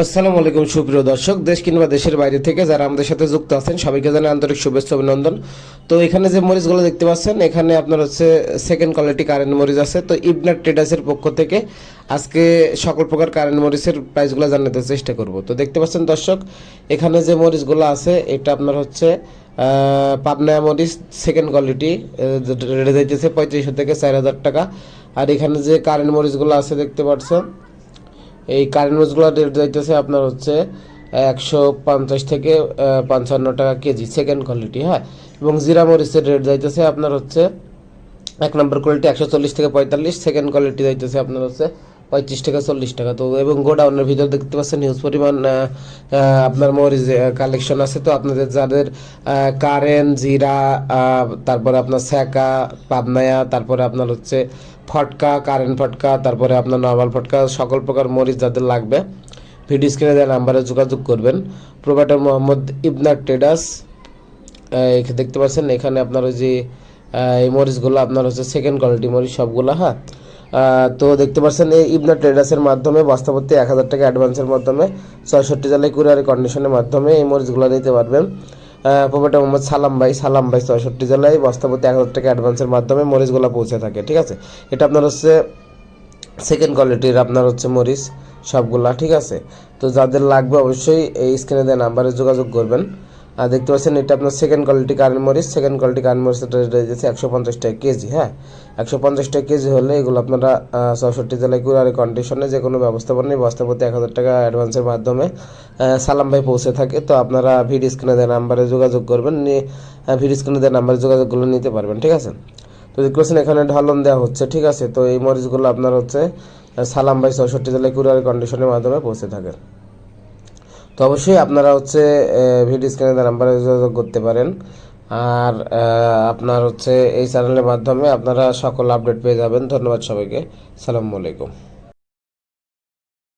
আসসালামু আলাইকুম, সুপ্রিয় দর্শক। দেশ কিংবা দেশের বাইরে থেকে যারা আমাদের সাথে যুক্ত আছেন, সবাইকে জানাই আন্তরিক শুভেচ্ছা, অভিনন্দন। তো এখানে যে মরিচগুলো দেখতে পাচ্ছেন, এখানে আপনার হচ্ছে সেকেন্ড কোয়ালিটি কারেন্ট মরিচ আছে। তো ইবনার ট্রেডার্সের পক্ষ থেকে আজকে সকল প্রকার কারেন্ট মরিচের প্রাইসগুলো জানাতে চেষ্টা করব। তো দেখতে পাচ্ছেন দর্শক, এখানে যে মরিচগুলো আছে, এটা আপনার হচ্ছে পাবনা মরিচ সেকেন্ড কোয়ালিটি রেটে যাইতেছে পঁয়ত্রিশশো থেকে চার হাজার টাকা। আর এখানে যে কারেন্ট মরিচগুলো আছে, দেখতে পাচ্ছেন এই কারেন্ট মাছগুলো রেট যাইতেছে আপনার হচ্ছে একশো পঞ্চাশ থেকে পঞ্চান্ন টাকা কেজি সেকেন্ড কোয়ালিটি হ্যাঁ? এবং জিরা মরিচের রেট যাইতেছে আপনার হচ্ছে, এক নম্বর কোয়ালিটি একশো চল্লিশ থেকে পঁয়তাল্লিশ সেকেন্ড কোয়ালিটি যাইতেছে আপনার হচ্ছে পঁয়ত্রিশ টাকা, চল্লিশ টাকা। তো এবং গোডাউনের ভিতর দেখতে পাচ্ছেন হিউজ পরিমাণ আপনার মরিচ কালেকশন আছে। তো আপনাদের যাদের কারেন জিরা তারপরে আপনার স্যাকা পাবনায়া, তারপরে আপনার হচ্ছে ফটকা কারেন্ট ফটকা, তারপরে আপনার নর্মাল ফটকা, সকল প্রকার মরিচ যাদের লাগবে ভিডিও স্ক্রিনে দেওয়া নাম্বারে যোগাযোগ করবেন। প্রোভাইডার মোহাম্মদ ইবনার এই দেখতে পাচ্ছেন, এখানে আপনার ওই যে এই মরিচগুলো আপনার হচ্ছে সেকেন্ড কোয়ালিটি মরিচ সবগুলো হ্যাঁ? তো দেখতে পাচ্ছেন, এই ইবনা ট্রেডার্সের মাধ্যমে বস্তাপত্তি এক হাজার টাকা অ্যাডভান্সের মাধ্যমে ছয়ষট্টি জেলায় কুরিয়ারের কন্ডিশনের মাধ্যমে এই মরিচগুলো নিতে পারবেন। প্রোপাইটার মোহাম্মদ সালাম ভাই সালাম ভাই ছয়ষট্টি জেলায় বস্তাপত্তি এক হাজার টাকা অ্যাডভান্সের মাধ্যমে মরিচগুলো পৌঁছে থাকে, ঠিক আছে? এটা আপনার হচ্ছে সেকেন্ড কোয়ালিটির আপনার হচ্ছে মরিচ, সবগুলা, ঠিক আছে? তো যাদের লাগবে অবশ্যই এই স্ক্রিনে দেওয়া নাম্বারে যোগাযোগ করবেন। দেখতে পাচ্ছেন এটা আপনার সেকেন্ড কোয়ালিটি কারেন্ট মরিচ। সেকেন্ড কোয়ালিটি কারেন্ট মরিচ রয়েছে একশো পঞ্চাশ টাকা কেজি হ্যাঁ? একশো পঞ্চাশ টাকা কেজি হলে এগুলো আপনারা চৌষট্টি জেলায় কুড়ারে কন্ডিশনে যে কোনো ব্যবস্থাপনায় বস্তাপতি এক হাজার টাকা অ্যাডভান্সের মাধ্যমে সালাম ভাই পৌঁছে থাকে। তো আপনারা ভিডিও স্ক্রিনে দেওয়া নাম্বারে যোগাযোগ করবেন, নিয়ে ভিডিও স্ক্রিনে দেওয়া নাম্বারে যোগাযোগগুলো নিতে পারবেন, ঠিক আছে? তো দেখতে পাচ্ছেন এখানে ঢালন দেওয়া হচ্ছে, ঠিক আছে? তো এই মরিচগুলো আপনার হচ্ছে সালাম ভাই চৌষট্টি জেলায় কুরিয়ার কন্ডিশনের মাধ্যমে পৌঁছে থাকে তো অবশ্যই আপনারা হচ্ছে ভিডিও স্ক্রিনে নাম্বারে যোগাযোগ করতে পারেন। আর আপনার হচ্ছে এই চ্যানেলের মাধ্যমে আপনারা সকল আপডেট পেয়ে যাবেন। ধন্যবাদ সবাইকে। সালামু আলাইকুম।